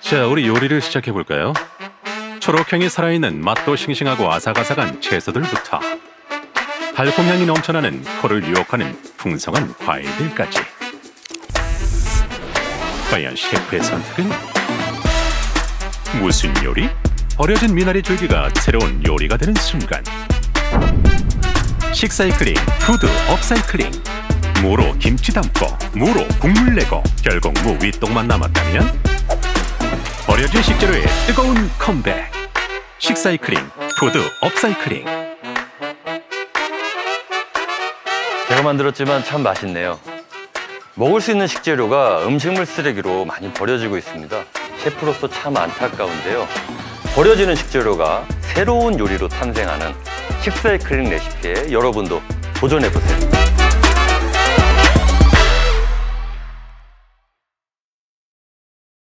자, 우리 요리를 시작해 볼까요? 초록향이 살아있는 맛도 싱싱하고 아삭아삭한 채소들부터 달콤향이 넘쳐나는 코를 유혹하는 풍성한 과일들까지. 과연 셰프의 선택은 무슨 요리? 버려진 미나리 줄기가 새로운 요리가 되는 순간. 식사이클링, 푸드 업사이클링. 무로 김치 담고, 무로 국물 내고, 결국 무 윗동만 남았다면? 버려진 식재료의 뜨거운 컴백. 식사이클링, 푸드 업사이클링. 제가 만들었지만 참 맛있네요. 먹을 수 있는 식재료가 음식물 쓰레기로 많이 버려지고 있습니다. 셰프로서 참 안타까운데요. 버려지는 식재료가 새로운 요리로 탄생하는 식사이클링 레시피에 여러분도 도전해보세요.